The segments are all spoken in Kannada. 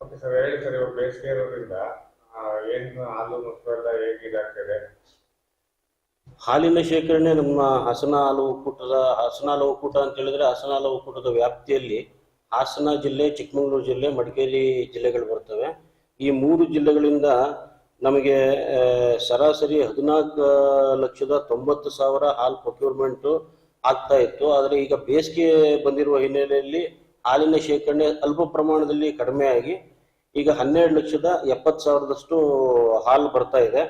ಹಾಲು ಹಾಲಿನ ಶೇಖರಣೆ ನಮ್ಮ ಹಸನ ಹಾಲು ಒಕ್ಕೂಟದ, ಹಸನ ಹಾಲು ಒಕ್ಕೂಟ ಅಂತ ಹೇಳಿದ್ರೆ ಹಸನ ಹಾಲು ಒಕ್ಕೂಟದ ವ್ಯಾಪ್ತಿಯಲ್ಲಿ ಹಾಸನ ಜಿಲ್ಲೆ, ಚಿಕ್ಕಮಗಳೂರು ಜಿಲ್ಲೆ, ಮಡಿಕೇರಿ ಜಿಲ್ಲೆಗಳು ಬರ್ತವೆ. ಈ ಮೂರು ಜಿಲ್ಲೆಗಳಿಂದ ನಮಗೆ ಸರಾಸರಿ ಹದಿನಾಲ್ಕು ಲಕ್ಷದ ತೊಂಬತ್ತು ಸಾವಿರ ಹಾಲು ಪ್ರೊಕ್ಯೂರ್ಮೆಂಟು ಆಗ್ತಾ ಇತ್ತು. ಆದರೆ ಈಗ ಬೇಸಿಗೆ ಬಂದಿರುವ ಹಿನ್ನೆಲೆಯಲ್ಲಿ ಹಾಲಿನ ಶೇಖರಣೆ ಅಲ್ಪ ಪ್ರಮಾಣದಲ್ಲಿ ಕಡಿಮೆ ಆಗಿ ಈಗ ಹನ್ನೆರಡು ಲಕ್ಷದ ಎಪ್ಪತ್ತು ಸಾವಿರದಷ್ಟು ಹಾಲು ಬರ್ತಾ ಇದೆ.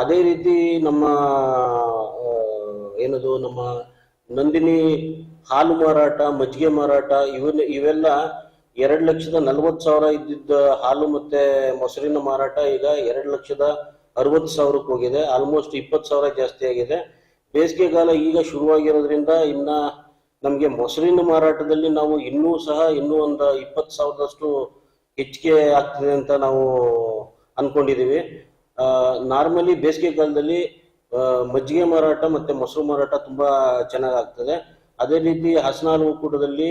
ಅದೇ ರೀತಿ ನಮ್ಮ ಏನದು ನಮ್ಮ ನಂದಿನಿ ಹಾಲು ಮಾರಾಟ, ಮಜ್ಜಿಗೆ ಮಾರಾಟ ಇವನ್ನ ಇವೆಲ್ಲ ಎರಡು ಲಕ್ಷದ ನಲವತ್ತು ಸಾವಿರ ಇದ್ದಿದ್ದ ಹಾಲು ಮತ್ತೆ ಮೊಸರಿನ ಮಾರಾಟ ಈಗ ಎರಡು ಲಕ್ಷದ ಅರವತ್ತು ಸಾವಿರಕ್ಕೆ ಹೋಗಿದೆ. ಆಲ್ಮೋಸ್ಟ್ ಇಪ್ಪತ್ತು ಸಾವಿರ ಜಾಸ್ತಿ ಆಗಿದೆ. ಬೇಸಿಗೆಗಾಲ ಈಗ ಶುರುವಾಗಿರೋದ್ರಿಂದ ಇನ್ನ ನಮಗೆ ಮೊಸರಿನ ಮಾರಾಟದಲ್ಲಿ ನಾವು ಇನ್ನೂ ಸಹ ಇನ್ನೂ ಒಂದು ಇಪ್ಪತ್ತು ಸಾವಿರದಷ್ಟು ಹೆಚ್ಚಿಗೆ ಆಗ್ತದೆ ಅಂತ ನಾವು ಅನ್ಕೊಂಡಿದೀವಿ. ನಾರ್ಮಲಿ ಬೇಸಿಗೆ ಕಾಲದಲ್ಲಿ ಮಜ್ಜಿಗೆ ಮಾರಾಟ ಮತ್ತೆ ಮೊಸರು ಮಾರಾಟ ತುಂಬಾ ಚೆನ್ನಾಗಾಗ್ತದೆ ಅದೇ ರೀತಿ ಹಾಸನ ಹಾಲು ಒಕ್ಕೂಟದಲ್ಲಿ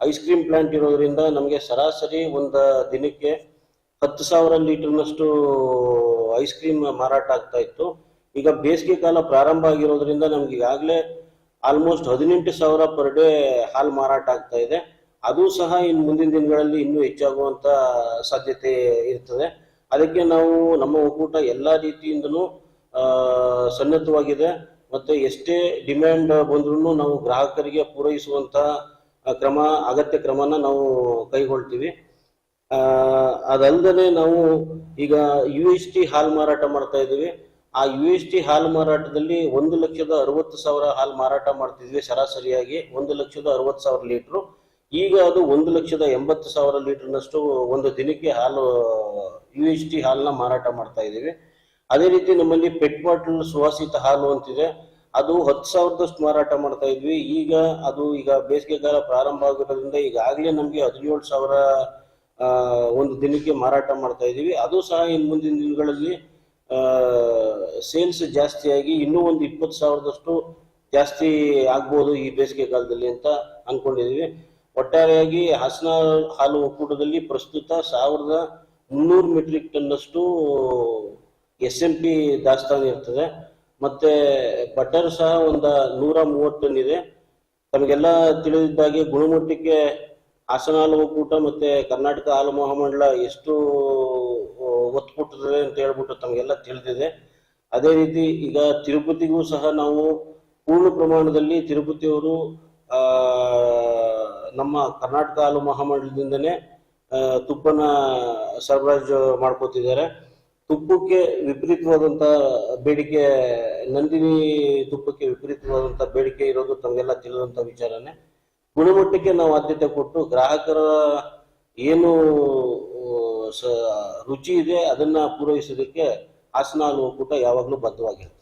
ಐಸ್ ಕ್ರೀಮ್ ಪ್ಲಾಂಟ್ ಇರೋದ್ರಿಂದ ನಮಗೆ ಸರಾಸರಿ ಒಂದು ದಿನಕ್ಕೆ ಹತ್ತು ಸಾವಿರ ಲೀಟರ್ನಷ್ಟು ಐಸ್ ಕ್ರೀಮ್ ಮಾರಾಟ ಆಗ್ತಾ ಇತ್ತು. ಈಗ ಬೇಸಿಗೆ ಕಾಲ ಪ್ರಾರಂಭ ಆಗಿರೋದ್ರಿಂದ ನಮ್ಗೆ ಈಗಾಗಲೇ ಆಲ್ಮೋಸ್ಟ್ ಹದಿನೆಂಟು ಸಾವಿರ ಪರ್ ಡೇ ಹಾಲು ಮಾರಾಟ ಆಗ್ತಾ ಇದೆ. ಅದು ಸಹ ಇನ್ನು ಮುಂದಿನ ದಿನಗಳಲ್ಲಿ ಇನ್ನೂ ಹೆಚ್ಚಾಗುವಂತ ಸಾಧ್ಯತೆ ಇರ್ತದೆ. ಅದಕ್ಕೆ ನಾವು ನಮ್ಮ ಒಕ್ಕೂಟ ಎಲ್ಲಾ ರೀತಿಯಿಂದಲೂ ಸನ್ನದ್ಧವಾಗಿದೆ. ಮತ್ತೆ ಎಷ್ಟೇ ಡಿಮ್ಯಾಂಡ್ ಬಂದ್ರೂ ನಾವು ಗ್ರಾಹಕರಿಗೆ ಪೂರೈಸುವಂತ ಕ್ರಮ, ಅಗತ್ಯ ಕ್ರಮನ ನಾವು ಕೈಗೊಳ್ತೀವಿ. ಅದಲ್ಲದೆ ನಾವು ಈಗ ಯು ಎಸ್ ಟಿ ಹಾಲು ಮಾರಾಟ ಮಾಡ್ತಾ ಇದ್ದೀವಿ. ಆ ಯು ಎಸ್ ಟಿ ಹಾಲು ಮಾರಾಟದಲ್ಲಿ ಒಂದು ಲಕ್ಷದ ಅರವತ್ತು ಸಾವಿರ ಹಾಲು ಮಾರಾಟ ಮಾಡ್ತಿದ್ವಿ ಸರಾಸರಿಯಾಗಿ. ಒಂದು ಲಕ್ಷದ ಅರವತ್ತು ಸಾವಿರ ಲೀಟ್ರು. ಈಗ ಅದು ಒಂದು ಲಕ್ಷದ ಎಂಬತ್ತು ಸಾವಿರ ಲೀಟರ್ನಷ್ಟು ಒಂದು ದಿನಕ್ಕೆ ಹಾಲು ಯು ಎಸ್ ಟಿ ಹಾಲನ್ನ ಮಾರಾಟ ಮಾಡ್ತಾ ಇದ್ದೀವಿ. ಅದೇ ರೀತಿ ನಮ್ಮಲ್ಲಿ ಪೆಟ್ ಬಾಟಲ್ ಸುವಾಸಿತ ಹಾಲು ಅಂತಿದೆ. ಅದು ಹತ್ತು ಸಾವಿರದಷ್ಟು ಮಾರಾಟ ಮಾಡ್ತಾ ಇದ್ವಿ. ಈಗ ಅದು ಈಗ ಬೇಸಿಗೆಗಾಲ ಪ್ರಾರಂಭ ಆಗಿರೋದ್ರಿಂದ ಈಗಾಗಲೇ ನಮಗೆ ಹದಿನೇಳು ಸಾವಿರ ಒಂದು ದಿನಕ್ಕೆ ಮಾರಾಟ ಮಾಡ್ತಾ ಇದ್ದೀವಿ. ಅದು ಸಹ ಇನ್ನು ಮುಂದಿನ ದಿನಗಳಲ್ಲಿ ಸೇಲ್ಸ್ ಜಾಸ್ತಿಯಾಗಿ ಇನ್ನೂ ಒಂದು ಇಪ್ಪತ್ತು ಸಾವಿರದಷ್ಟು ಜಾಸ್ತಿ ಆಗ್ಬೋದು ಈ ಬೇಸಿಗೆ ಕಾಲದಲ್ಲಿ ಅಂತ ಅಂದ್ಕೊಂಡಿದ್ದೀವಿ ಒಟ್ಟಾರೆಯಾಗಿ ಹಾಸನ ಹಾಲು ಒಕ್ಕೂಟದಲ್ಲಿ ಪ್ರಸ್ತುತ ಸಾವಿರದ ಮುನ್ನೂರು ಮೆಟ್ರಿಕ್ ಟನ್ನಷ್ಟು ಎಸ್ ಎಂ ಪಿ ದಾಸ್ತಾನು ಇರ್ತದೆ. ಮತ್ತೆ ಬಟರ್ ಸಹ ಒಂದು ನೂರ ಮೂವತ್ತು ಟನ್ ಇದೆ. ತಮಗೆಲ್ಲ ತಿಳಿದಿದ್ದಾಗೆ ಗುಣಮಟ್ಟಕ್ಕೆ ಹಾಸನ ಹಾಲು ಒಕ್ಕೂಟ ಮತ್ತೆ ಕರ್ನಾಟಕ ಹಾಲು ಮಹಾಮಂಡಲ ಎಷ್ಟು ಒತ್ತು ಕೊಟ್ಟಿದೆ ಅಂತ ಹೇಳ್ಬಿಟ್ಟು ತಮಗೆಲ್ಲ ತಿಳಿದಿದೆ. ಅದೇ ರೀತಿ ಈಗ ತಿರುಪತಿಗೂ ಸಹ ನಾವು ಪೂರ್ಣ ಪ್ರಮಾಣದಲ್ಲಿ ತಿರುಪತಿಯವರು ನಮ್ಮ ಕರ್ನಾಟಕ ಹಾಲು ಮಹಾಮಂಡಲದಿಂದನೇ ತುಪ್ಪನ ಸರಬರಾಜು ಮಾಡ್ಕೋತಿದ್ದಾರೆ. ತುಪ್ಪಕ್ಕೆ ವಿಪರೀತವಾದಂತ ಬೇಡಿಕೆ, ನಂದಿನಿ ತುಪ್ಪಕ್ಕೆ ವಿಪರೀತವಾದಂತ ಬೇಡಿಕೆ ಇರೋದು ತಮಗೆಲ್ಲ ತಿಳಿದಂತ ವಿಚಾರನೆ. ಗುಣಮಟ್ಟಕ್ಕೆ ನಾವು ಆದ್ಯತೆ ಕೊಟ್ಟು ಗ್ರಾಹಕರ ಏನು ರುಚಿ ಇದೆ ಅದನ್ನ ಪೂರೈಸೋದಕ್ಕೆ ಹಾಸನ ಹಾಲು ಒಕ್ಕೂಟ ಯಾವಾಗಲೂ ಬದ್ಧವಾಗಿರುತ್ತೆ.